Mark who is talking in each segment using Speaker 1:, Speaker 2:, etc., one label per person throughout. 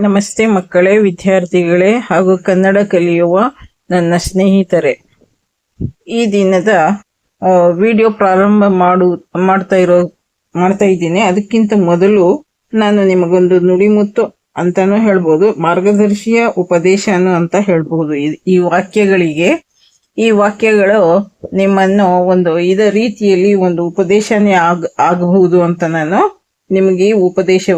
Speaker 1: ನಮಸ್ತೆ ಮಕ್ಕಳೇ, ವಿದ್ಯಾರ್ಥಿಗಳೇ ಹಾಗೂ ಕನ್ನಡ ಕಲಿಯುವ ನನ್ನ ಸ್ನೇಹಿತರೆ. ಈ ದಿನದ ವಿಡಿಯೋ ಪ್ರಾರಂಭ ಮಾಡು, ಮಾಡ್ತಾ ಇರೋ, ಮಾಡ್ತಾ ಇದ್ದೀನಿ. ಅದಕ್ಕಿಂತ ಮೊದಲು ನಾನು ನಿಮಗೊಂದು ನುಡಿಮುತ್ತು ಅಂತಾನೂ ಹೇಳ್ಬೋದು, ಮಾರ್ಗದರ್ಶಿಯ ಉಪದೇಶನು ಅಂತ ಹೇಳ್ಬೋದು. ಈ- ಈ ವಾಕ್ಯಗಳಿಗೆ, ಈ ವಾಕ್ಯಗಳು ನಿಮ್ಮನ್ನು ಒಂದು ಇದ ರೀತಿಯಲ್ಲಿ ಒಂದು ಉಪದೇಶನೇ ಆಗ, ಆಗಬಹುದು ಅಂತ ನಾನು ನಿಮಗೆ ಉಪದೇಶ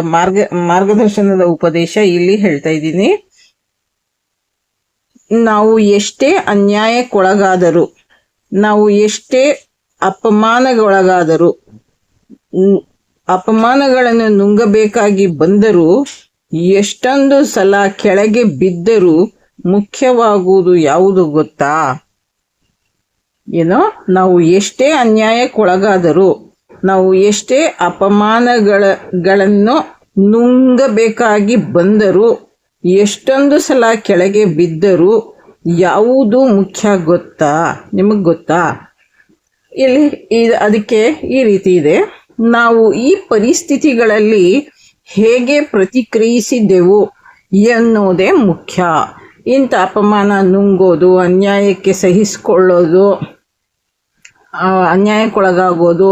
Speaker 1: ಮಾರ್ಗ, ಮಾರ್ಗದರ್ಶನದ ಉಪದೇಶ ಇಲ್ಲಿ ಹೇಳ್ತಾ ಇದ್ದೀನಿ. ನಾವು ಎಷ್ಟೇ ಅನ್ಯಾಯಕ್ಕೊಳಗಾದರೂ, ನಾವು ಎಷ್ಟೇ ಅಪಮಾನಗೊಳಗಾದರೂ ಅಪಮಾನಗಳನ್ನು ನುಂಗಬೇಕಾಗಿ ಬಂದರೂ, ಎಷ್ಟೊಂದು ಸಲ ಕೆಳಗೆ ಬಿದ್ದರೂ ಮುಖ್ಯವಾಗುವುದು ಯಾವುದು ಗೊತ್ತಾ? ಏನೋ, ನಾವು ಎಷ್ಟೇ ಅನ್ಯಾಯಕ್ಕೊಳಗಾದರೂ ನಾವು ಎಷ್ಟೇ ಅಪಮಾನಗಳನ್ನು ನುಂಗಬೇಕಾಗಿ ಬಂದರೂ, ಎಷ್ಟೊಂದು ಸಲ ಕೆಳಗೆ ಬಿದ್ದರೂ ಯಾವುದು ಮುಖ್ಯ ಗೊತ್ತಾ? ನಿಮಗೆ ಗೊತ್ತಾ? ಇಲ್ಲಿ ಇದು ಅದಕ್ಕೆ ಈ ರೀತಿ ಇದೆ. ನಾವು ಈ ಪರಿಸ್ಥಿತಿಗಳಲ್ಲಿ ಹೇಗೆ ಪ್ರತಿಕ್ರಿಯಿಸಿದ್ದೆವು ಎನ್ನುವುದೇ ಮುಖ್ಯ. ಇಂಥ ಅಪಮಾನ ನುಂಗೋದು, ಅನ್ಯಾಯಕ್ಕೆ ಸಹಿಸಿಕೊಳ್ಳೋದು ಅನ್ಯಾಯಕ್ಕೊಳಗಾಗೋದು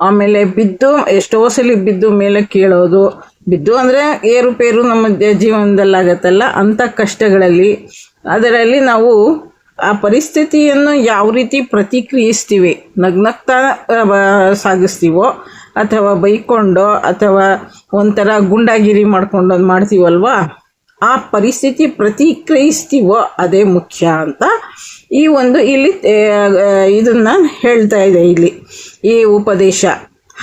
Speaker 1: ಆಮೇಲೆ ಬಿದ್ದು, ಎಷ್ಟೋ ಸಲ ಬಿದ್ದು ಮೇಲೆ ಕೇಳೋದು. ಬಿದ್ದು ಅಂದರೆ ಏರುಪೇರು ನಮ್ಮ ಜೀವನದಲ್ಲಾಗತ್ತಲ್ಲ, ಅಂಥ ಕಷ್ಟಗಳಲ್ಲಿ. ಅದರಲ್ಲಿ ನಾವು ಆ ಪರಿಸ್ಥಿತಿಯನ್ನು ಯಾವ ರೀತಿ ಪ್ರತಿಕ್ರಿಯಿಸ್ತೀವಿ, ನಗ್ನಗ್ತಾ ಸಾಗಿಸ್ತೀವೋ, ಅಥವಾ ಬೈಕೊಂಡೋ, ಅಥವಾ ಒಂಥರ ಗುಂಡಾಗಿರಿ ಮಾಡ್ಕೊಂಡು ಮಾಡ್ತೀವಲ್ವಾ, ಆ ಪರಿಸ್ಥಿತಿ ಪ್ರತಿಕ್ರಿಯಿಸ್ತೀವೋ, ಅದೇ ಮುಖ್ಯ ಅಂತ ಈ ಒಂದು ಇಲ್ಲಿ ಇದನ್ನ ಹೇಳ್ತಾ ಇದೆ ಇಲ್ಲಿ, ಈ ಉಪದೇಶ.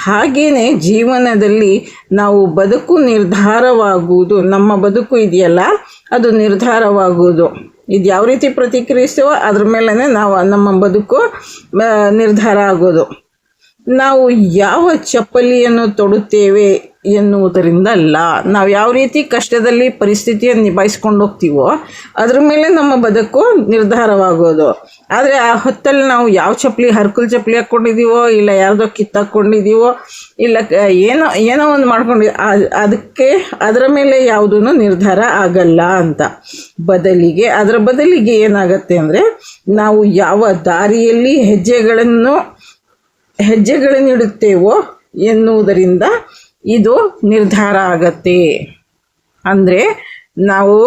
Speaker 1: ಹಾಗೇನೆ ಜೀವನದಲ್ಲಿ ನಾವು ಬದುಕು ನಿರ್ಧಾರವಾಗುವುದು, ನಮ್ಮ ಬದುಕು ಇದೆಯಲ್ಲ, ಅದು ನಿರ್ಧಾರವಾಗುವುದು. ಇದು ಯಾವ ರೀತಿ ಪ್ರತಿಕ್ರಿಯಿಸ್ತೀವೋ ಅದ್ರ ಮೇಲೇ ನಾವು ನಮ್ಮ ಬದುಕು ನಿರ್ಧಾರ ಆಗೋದು. ನಾವು ಯಾವ ಚಪ್ಪಲಿಯನ್ನು ತೊಡುತ್ತೇವೆ ಎನ್ನುವುದರಿಂದ ಅಲ್ಲ ನಾವು ಯಾವ ರೀತಿ ಕಷ್ಟದಲ್ಲಿ ಪರಿಸ್ಥಿತಿಯನ್ನು ನಿಭಾಯಿಸ್ಕೊಂಡು ಹೋಗ್ತೀವೋ ಅದ್ರ ಮೇಲೆ ನಮ್ಮ ಬದುಕು ನಿರ್ಧಾರವಾಗೋದು. ಆದರೆ ಆ ಹೊತ್ತಲ್ಲಿ ನಾವು ಯಾವ ಚಪ್ಪಲಿ, ಹರ್ಕುಲ್ ಚಪ್ಪಲಿ ಹಾಕ್ಕೊಂಡಿದ್ದೀವೋ ಇಲ್ಲ ಯಾರ್ದೋ ಕಿತ್ತಾಕ್ಕೊಂಡಿದ್ದೀವೋ ಇಲ್ಲ ಏನೋ ಏನೋ ಒಂದು ಮಾಡ್ಕೊಂಡು ಅದಕ್ಕೆ ಅದರ ಮೇಲೆ ಯಾವುದೂ ನಿರ್ಧಾರ ಆಗಲ್ಲ ಅಂತ. ಬದಲಿಗೆ, ಅದರ ಬದಲಿಗೆ ಏನಾಗತ್ತೆ ಅಂದರೆ ನಾವು ಯಾವ ದಾರಿಯಲ್ಲಿ ಹೆಜ್ಜೆಗಳನ್ನು, ಹೆಜ್ಜೆಗಳನ್ನಿಡುತ್ತೇವೋ ಎನ್ನುವುದರಿಂದ ಇದು ನಿರ್ಧಾರ ಆಗತ್ತೆ. ಅಂದರೆ ನಾವು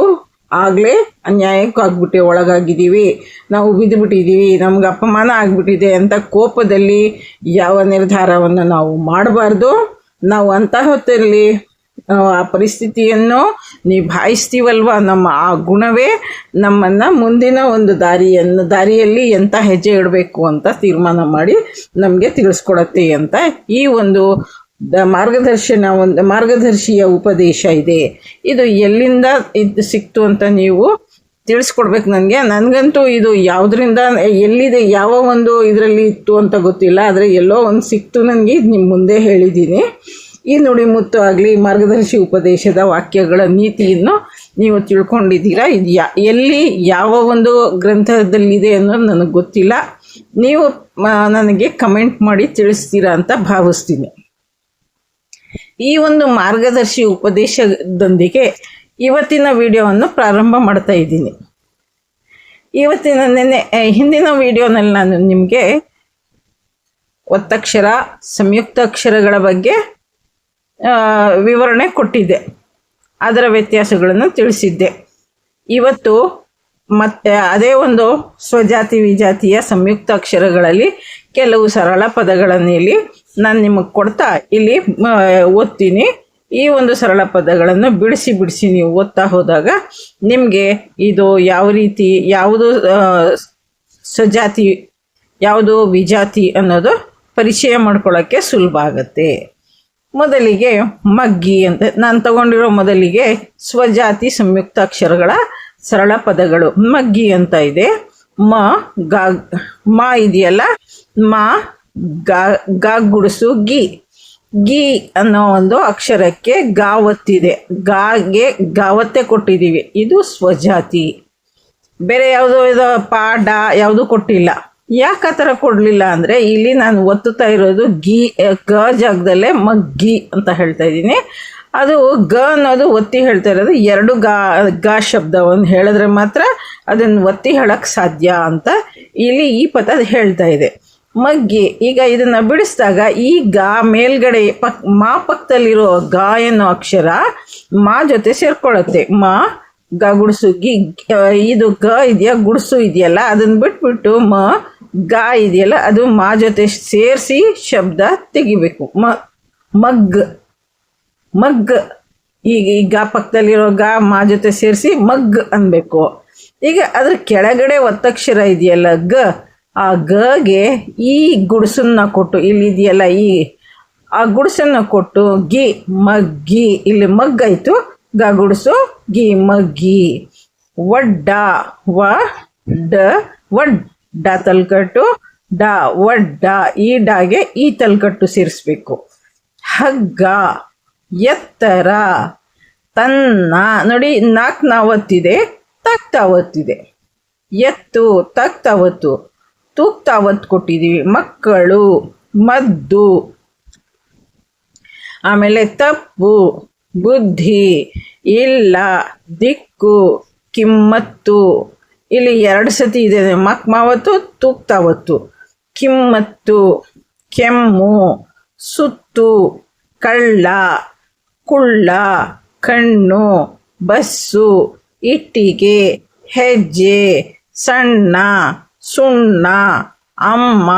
Speaker 1: ಆಗಲೇ ಅನ್ಯಾಯಕ್ಕೆ ಆಗ್ಬಿಟ್ಟೆ ಒಳಗಾಗಿದ್ದೀವಿ. ನಾವು ಬಿದ್ದುಬಿಟ್ಟಿದ್ದೀವಿ ನಮ್ಗೆ ಅಪಮಾನ ಆಗಿಬಿಟ್ಟಿದೆ ಅಂತ ಕೋಪದಲ್ಲಿ ಯಾವ ನಿರ್ಧಾರವನ್ನು ನಾವು ಮಾಡಬಾರ್ದು? ನಾವು ಅಂತ ಹೊತ್ತಲ್ಲಿ ಆ, ಆ ಪರಿಸ್ಥಿತಿಯನ್ನು ನಿಭಾಯಿಸ್ತೀವಲ್ವ? ನಮ್ಮ ಆ ಗುಣವೇ ನಮ್ಮನ್ನು ಮುಂದಿನ ಒಂದು ದಾರಿಯನ್ನು ದಾರಿಯಲ್ಲಿ ಎಂಥ ಹೆಜ್ಜೆ ಇಡಬೇಕು ಅಂತ ತೀರ್ಮಾನ ಮಾಡಿ ನಮಗೆ ತಿಳಿಸ್ಕೊಡತ್ತೆ ಅಂತ ಈ ಒಂದು ದ ಮಾರ್ಗದರ್ಶನ ಒಂದು, ಮಾರ್ಗದರ್ಶಿಯ ಉಪದೇಶ ಇದೆ. ಇದು ಎಲ್ಲಿಂದ ಇದು ಸಿಕ್ತು ಅಂತ ನೀವು ತಿಳಿಸ್ಕೊಡ್ಬೇಕು ನನಗೆ. ನನಗಂತೂ ಇದು ಯಾವುದರಿಂದ, ಎಲ್ಲಿದೆ, ಯಾವ ಒಂದು ಇದರಲ್ಲಿ ಇತ್ತು ಅಂತ ಗೊತ್ತಿಲ್ಲ. ಆದರೆ ಎಲ್ಲೋ ಒಂದು ಸಿಕ್ತು ನನಗೆ ನಿಮ್ಮ ಮುಂದೆ ಹೇಳಿದ್ದೀನಿ ಈ ನುಡಿಮುತ್ತು ಆಗಲಿ, ಮಾರ್ಗದರ್ಶಿ ಉಪದೇಶದ ವಾಕ್ಯಗಳ ನೀತಿಯನ್ನು ನೀವು ತಿಳ್ಕೊಂಡಿದ್ದೀರಾ? ಇದು ಯಾ, ಎಲ್ಲಿ ಯಾವ ಒಂದು ಗ್ರಂಥದಲ್ಲಿದೆ ಅನ್ನೋದು ನನಗೆ ಗೊತ್ತಿಲ್ಲ. ನೀವು ನನಗೆ ಕಮೆಂಟ್ ಮಾಡಿ ತಿಳಿಸ್ತೀರಾ ಅಂತ ಭಾವಿಸ್ತೀನಿ. ಈ ಒಂದು ಮಾರ್ಗದರ್ಶಿ ಉಪದೇಶದೊಂದಿಗೆ ಇವತ್ತಿನ ವಿಡಿಯೋವನ್ನು ಪ್ರಾರಂಭ ಮಾಡ್ತಾ ಇದ್ದೀನಿ. ಇವತ್ತಿನ ನೆನೆ ಹಿಂದಿನ ವಿಡಿಯೋನಲ್ಲಿ ನಾನು ನಿಮಗೆ ಒತ್ತಕ್ಷರ, ಸಂಯುಕ್ತ ಅಕ್ಷರಗಳ ಬಗ್ಗೆ ವಿವರಣೆ ಕೊಟ್ಟಿದ್ದೆ. ಅದರ ವ್ಯತ್ಯಾಸಗಳನ್ನು ತಿಳಿಸಿದ್ದೆ. ಇವತ್ತು ಮತ್ತೆ ಅದೇ ಒಂದು ಸ್ವಜಾತಿ ವಿಜಾತಿಯ ಸಂಯುಕ್ತ ಅಕ್ಷರಗಳಲ್ಲಿ ಕೆಲವು ಸರಳ ಪದಗಳನ್ನು ಇಲ್ಲಿ ನಾನು ನಿಮಗೆ ಕೊಡ್ತಾ ಇಲ್ಲಿ ಓದ್ತೀನಿ. ಈ ಒಂದು ಸರಳ ಪದಗಳನ್ನು ಬಿಡಿಸಿ ಬಿಡಿಸಿ ನೀವು ಓದ್ತಾ ಹೋದಾಗ ನಿಮಗೆ ಇದು ಯಾವ ರೀತಿ, ಯಾವುದು ಸ್ವಜಾತಿ ಯಾವುದು ವಿಜಾತಿ ಅನ್ನೋದು ಪರಿಚಯ ಮಾಡ್ಕೊಳ್ಳೋಕ್ಕೆ ಸುಲಭ ಆಗುತ್ತೆ. ಮೊದಲಿಗೆ ಮಗ್ಗಿ ಅಂತ, ನಾನು ತಗೊಂಡಿರೋ ಮೊದಲಿಗೆ ಸ್ವಜಾತಿ ಸಂಯುಕ್ತಾಕ್ಷರಗಳ ಸರಳ ಪದಗಳು ಮಗ್ಗಿ ಅಂತ ಇದೆ. ಮ, ಗ, ಮ ಇದೆಯಲ್ಲ? ಮ, ಗ ಗ ಗುಡಿಸು, ಗಿ. ಗಿ ಅನ್ನೋ ಒಂದು ಅಕ್ಷರಕ್ಕೆ ಗಾವತ್ತಿದೆ. ಗಾಗೆ ಗಾವತ್ತೆ ಕೊಟ್ಟಿದ್ದೀವಿ. ಇದು ಸ್ವಜಾತಿ. ಬೇರೆ ಯಾವುದೋ ಇದು ಪಾಡ ಯಾವುದು ಕೊಟ್ಟಿಲ್ಲ. ಯಾಕೆ ಆ ಥರ ಕೊಡಲಿಲ್ಲ ಅಂದರೆ, ಇಲ್ಲಿ ನಾನು ಒತ್ತುತ್ತಾ ಇರೋದು ಗಿ ಗ ಜಾಗದಲ್ಲೇ ಮಗ್ಗಿ ಅಂತ ಹೇಳ್ತಾ ಇದ್ದೀನಿ. ಅದು ಗ ಅನ್ನೋದು ಒತ್ತಿ ಹೇಳ್ತಾ ಇರೋದು ಎರಡು ಗಾ ಗಾ ಶಬ್ದವನ್ನು ಹೇಳಿದ್ರೆ ಮಾತ್ರ ಅದನ್ನು ಒತ್ತಿ ಹೇಳಕ್ಕೆ ಸಾಧ್ಯ ಅಂತ ಇಲ್ಲಿ ಈ ಪದ ಹೇಳ್ತಾ ಇದೆ. ಮಗ್ಗಿ, ಈಗ ಇದನ್ನ ಬಿಡಿಸಿದಾಗ ಈ ಗಾ ಮೇಲ್ಗಡೆ ಪಕ್, ಮಾ ಪಕ್ಕದಲ್ಲಿರೋ ಗಾ ಅನ್ನೋ ಅಕ್ಷರ ಮಾ ಜೊತೆ ಸೇರ್ಕೊಳ್ಳುತ್ತೆ. ಮಾ, ಗ ಗುಡಿಸು ಗಿ, ಇದು ಗ ಇದೆಯಾ, ಗುಡಿಸು ಇದೆಯಲ್ಲ, ಅದನ್ನ ಬಿಟ್ಬಿಟ್ಟು ಮ, ಗಾ ಇದೆಯಲ್ಲ, ಅದು ಮಾ ಜೊತೆ ಸೇರಿಸಿ ಶಬ್ದ ತೆಗಿಬೇಕು. ಮ, ಮಗ್ ಮಗ್, ಈಗ ಈ ಗಾ ಪಕ್ಕದಲ್ಲಿರೋ ಗಾ ಮಾ ಜೊತೆ ಸೇರಿಸಿ ಮಗ್ ಅನ್ಬೇಕು. ಈಗ ಅದ್ರ ಕೆಳಗಡೆ ಒತ್ತಕ್ಷರ ಇದೆಯಲ್ಲ ಗ, ಆ ಗಗೆ ಈ ಗುಡ್ಸನ್ನ ಕೊಟ್ಟು, ಇಲ್ಲಿ ಇದೆಯಲ್ಲ ಈ, ಆ ಗುಡ್ಸನ್ನ ಕೊಟ್ಟು ಗಿ, ಮಗ್ಗಿ, ಇಲ್ಲಿ ಮಗ್ಗಾಯಿತು ಗ ಗುಡಿಸು, ಗಿ, ಮಗ್ಗಿ. ವಡ್ಡ, ವ, ಡ ವಡ್ಡ ತಲ್ಕಟ್ಟು, ಡ ವಡ್ಡ ಈ ಡಾಗೆ ಈ ತಲ್ಕಟ್ಟು ಸೇರಿಸ್ಬೇಕು. ಹಗ್ಗ, ಎತ್ತರ, ತನ್ನ, ನೋಡಿ ನಾಲ್ಕು ನಾವತ್ತಿದೆ. ತಕ್ತಾವತ್ತಿದೆ ಎತ್ತು ತಕ್ತಾವತ್ತು ತೂಕ್ತಾವತ್ತು ಕೊಟ್ಟಿದ್ದೀವಿ ಮಕ್ಕಳು, ಮದ್ದು. ಆಮೇಲೆ ತಪ್ಪು, ಬುದ್ಧಿ, ಇಲ್ಲ, ದಿಕ್ಕು, ಕಿಮ್ಮತ್ತು. ಇಲ್ಲಿ ಎರಡು ಸತಿ ಇದೆ. ಮಕ್, ಮಾವತ್ತು, ತೂಕ್ತಾವತ್ತು. ಕಿಮ್ಮತ್ತು, ಕೆಮ್ಮು, ಸುತ್ತು, ಕಳ್ಳ, ಕುಳ್ಳ, ಕಣ್ಣು, ಬಸ್ಸು. ಇಟ್ಟಿಗೆ, ಹೆಜ್ಜೆ, ಸಣ್ಣ, ಸುಣ್ಣ, ಅಮ್ಮ,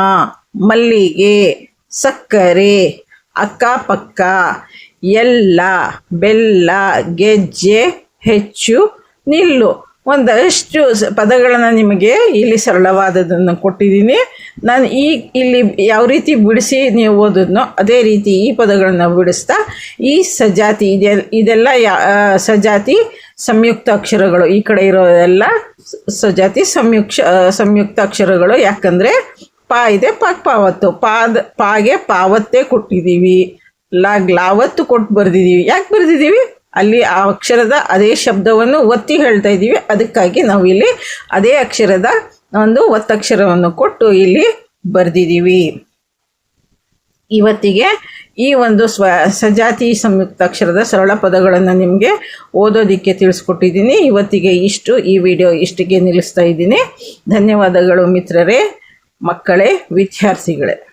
Speaker 1: ಮಲ್ಲಿಗೆ, ಸಕ್ಕರೆ, ಅಕ್ಕಪಕ್ಕ, ಎಲ್ಲ, ಬೆಲ್ಲ, ಗೆಜ್ಜೆ, ಹೆಚ್ಚು, ನಿಲ್ಲು. ಒಂದಷ್ಟು ಪದಗಳನ್ನು ನಿಮಗೆ ಇಲ್ಲಿ ಸರಳವಾದದನ್ನು ಕೊಟ್ಟಿದ್ದೀನಿ. ನಾನು ಈ ಇಲ್ಲಿ ಯಾವ ರೀತಿ ಬಿಡಿಸಿ ನೀವು ಓದಿದ್ನೋ ಅದೇ ರೀತಿ ಈ ಪದಗಳನ್ನು ಬಿಡಿಸ್ತಾ ಈ ಸಜಾತಿ ಇದೆ, ಇದೆಲ್ಲ ಯಾ ಸಜಾತಿ ಸಂಯುಕ್ತ ಅಕ್ಷರಗಳು. ಈ ಕಡೆ ಇರೋದೆಲ್ಲ ಸಜಾತಿ ಸಂಯುಕ್ಷ ಸಂಯುಕ್ತ ಅಕ್ಷರಗಳು. ಯಾಕಂದರೆ ಪಾ ಇದೆ, ಪಾಕ್ ಪಾವತ್ತು. ಪಾದ, ಪಾಗೆ ಪಾವತ್ತೇ ಕೊಟ್ಟಿದ್ದೀವಿ. ಲಾಗ್ ಲಾವತ್ತು ಕೊಟ್ಟು ಬರೆದಿದ್ದೀವಿ. ಯಾಕೆ ಬರೆದಿದ್ದೀವಿ? ಅಲ್ಲಿ ಆ ಅಕ್ಷರದ ಅದೇ ಶಬ್ದವನ್ನು ಒತ್ತಿ ಹೇಳ್ತಾ ಇದ್ದೀವಿ. ಅದಕ್ಕಾಗಿ ನಾವು ಇಲ್ಲಿ ಅದೇ ಅಕ್ಷರದ ಒಂದು ಒತ್ತಕ್ಷರವನ್ನು ಕೊಟ್ಟು ಇಲ್ಲಿ ಬರೆದಿದ್ದೀವಿ. ಇವತ್ತಿಗೆ ಈ ಒಂದು ಸ್ವ, ಸಜಾತಿ ಸಂಯುಕ್ತಾಕ್ಷರದ ಸರಳ ಪದಗಳನ್ನು ನಿಮಗೆ ಓದೋದಕ್ಕೆ ತಿಳಿಸ್ಕೊಟ್ಟಿದ್ದೀನಿ. ಇವತ್ತಿಗೆ ಇಷ್ಟು, ಈ ವಿಡಿಯೋ ಇಷ್ಟಿಗೆ ನಿಲ್ಲಿಸ್ತಾ ಇದ್ದೀನಿ. ಧನ್ಯವಾದಗಳು ಮಿತ್ರರೇ, ಮಕ್ಕಳೇ, ವಿದ್ಯಾರ್ಥಿಗಳೇ.